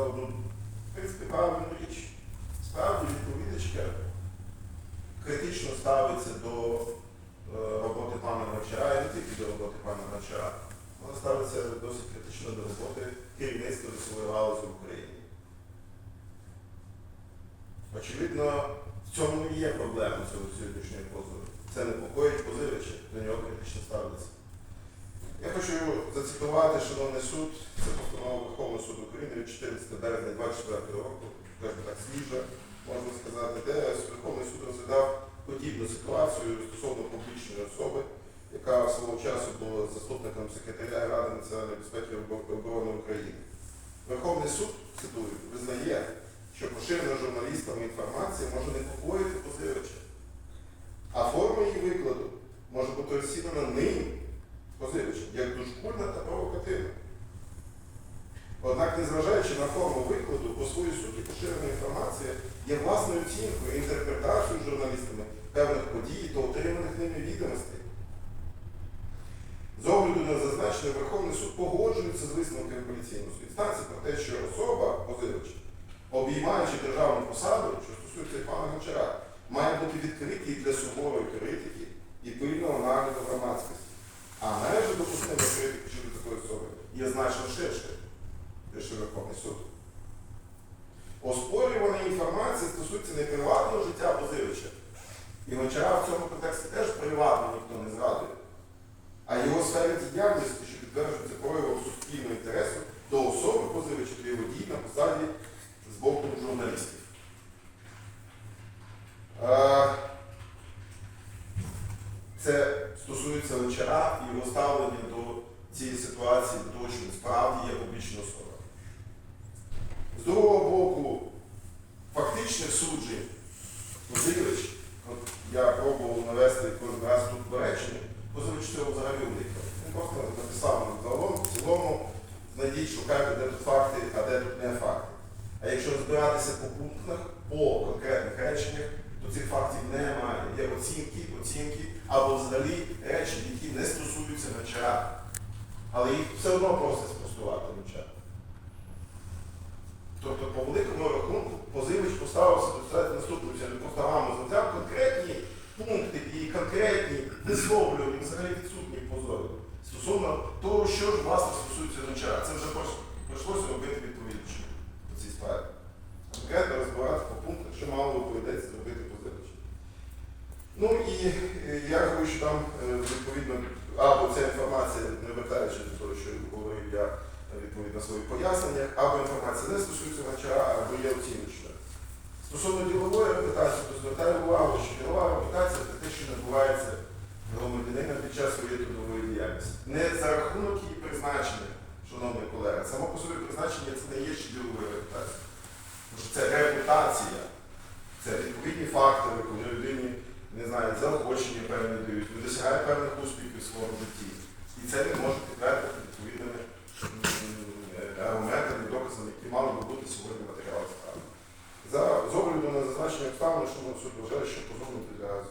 одну, в принципі, правильну річ. Справді відповідачка критично ставиться до е, роботи пана Гончара, і не тільки до роботи пана Гончара. Вона ставиться досить критично до роботи керівництва лісової галузі в Україні. Очевидно, в цьому і є проблема цього сьогоднішнього позову. Це непокоїть позивача, до нього критично ставиться. Я хочу зацитувати, шановний суд, це постанова Верховного суду України від 14 березня 24 року, скажімо так, свіжа, можна сказати, де Верховний суд розглядав подібну ситуацію стосовно публічної особи, яка свого часу була заступником секретаря Ради національної безпеки і оборони України. Верховний суд, цитую, визнає, що поширена журналістами інформація може непокоїти позивача, а форма її викладу може бути розцінена ним, позивачем, як дошкульна та провокативна. Однак, незважаючи на форму викладу, по своїй суті поширена інформація є власною оцінкою, інтерпретацією журналістами певних подій та отриманих ними відомостей. З огляду на зазначене, Верховний суд погоджується з висновками апеляційної інстанції про те, що особа, позивач, обіймаючи державну посаду, що стосується пана Гончара, має бути відкритий для суворої критики і пильного нагляду громадськості. А межі допустимої критики щодо такої особи є значно ширше, пише Верховний суд. Оспорювана інформація стосується не приватного життя позивача. І Гончара в цьому контексті теж приватно ніхто не згадує, а його сфері діяльності, що підтверджується проявом суспільного інтересу до особи позивача та його дій на посаді з боку журналістів. Е, Це стосується Гончара і його ставлення до цієї ситуації, до того, що справді є публічна особа. З другого боку, фактичних суджень позивач, я пробував навести кожен раз тут в реченні, позивач цього взагалі уникав. Він просто написав нам загалом, в цілому, знайдіть, шукайте, де тут факти, а де тут не факти. А якщо розбиратися по пунктах, по конкретних реченнях, то цих фактів немає. Є оцінки, оцінки, або взагалі речі, які не стосуються вечора. Але їх все одно просять спростувати вечора. Великому рахунку, позивач поставився до наступним програму взяв конкретні пункти і конкретні висловлювання взагалі відсутні в стосовно того, що ж власне стосується гончара. Це вже прийшлося робити відповідачно по цій справі. Конкретно розбирати по пунктах, що мало прийдеться зробити позивач. Ну і е, я говорю, що там е, відповідно, або ця інформація, не вертаючи до того, що говорив я відповідно своїх поясненнях, або інформація не стосується гончара, або є оціночна. Стосовно ділової репутації, то звертаю увагу, що ділова репутація це те, що набувається громадянина під час своєї трудової діяльності. Не за рахунок її призначення, шановний колега, само по собі призначення це не є ще діловою репутацією. Тому це репутація, це відповідні фактори, коли людині не знаю, заохочення певні дають, він досягає певних успіхів в своєму житті. І це він може підтвердити відповідними м, е, аргументами, доказами, які мали би бути сьогодні в матеріалах справи. За з огляду на зазначення обставини, що суд вважає, що позовний підлягає